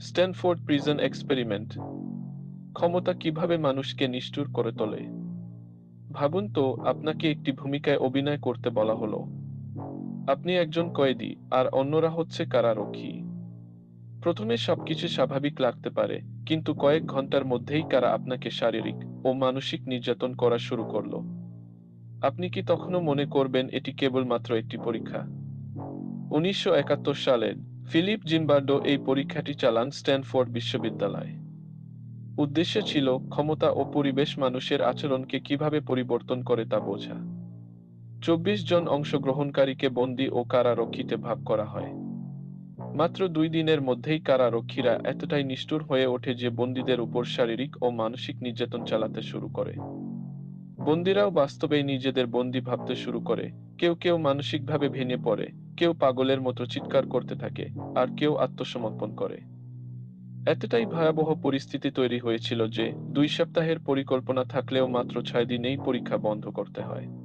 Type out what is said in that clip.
Stanford prison experiment. ক্ষমতা কীভাবে মানুষকে নিষ্ঠুর করে তোলে? ভাবুন তো, আপনাকে একটি ভূমিকায় অভিনয় করতে বলা হলো। আপনি একজন কয়েদি, আর অন্যরা হচ্ছে কারারক্ষী। প্রথমে সবকিছু স্বাভাবিক লাগতে পারে, কিন্তু কয়েক ঘণ্টার মধ্যেই কারা আপনাকে শারীরিক ও মানসিক নির্যাতন করা শুরু করল। আপনি কি তখনও মনে করবেন এটি কেবলমাত্র একটি পরীক্ষা? উনিশশো একাত্তর সালের ফিলিপ জিম্বার্ডো এই পরীক্ষাটি চালান স্ট্যানফোর্ড বিশ্ববিদ্যালয়ে। উদ্দেশ্য ছিল ক্ষমতা ও পরিবেশ মানুষের আচরণকে কীভাবে পরিবর্তন করে তা বোঝা। চব্বিশ জন অংশগ্রহণকারীকে বন্দী ও কারারক্ষীতে ভাগ করা হয়। মাত্র দুই দিনের মধ্যেই কারারক্ষীরা এতটাই নিষ্ঠুর হয়ে ওঠে যে বন্দীদের উপর শারীরিক ও মানসিক নির্যাতন চালাতে শুরু করে। বন্দীরাও বাস্তবে নিজেদের বন্দি ভাবতে শুরু করে। কেউ কেউ মানসিকভাবে ভেঙে পড়ে, কেউ পাগলের মতো চিৎকার করতে থাকে, আর কেউ আত্মসমর্পণ করে। এতটাই ভয়াবহ পরিস্থিতি তৈরি হয়েছিল যে, দুই সপ্তাহের পরিকল্পনা থাকলেও মাত্র ছয় দিনেই পরীক্ষা বন্ধ করতে হয়।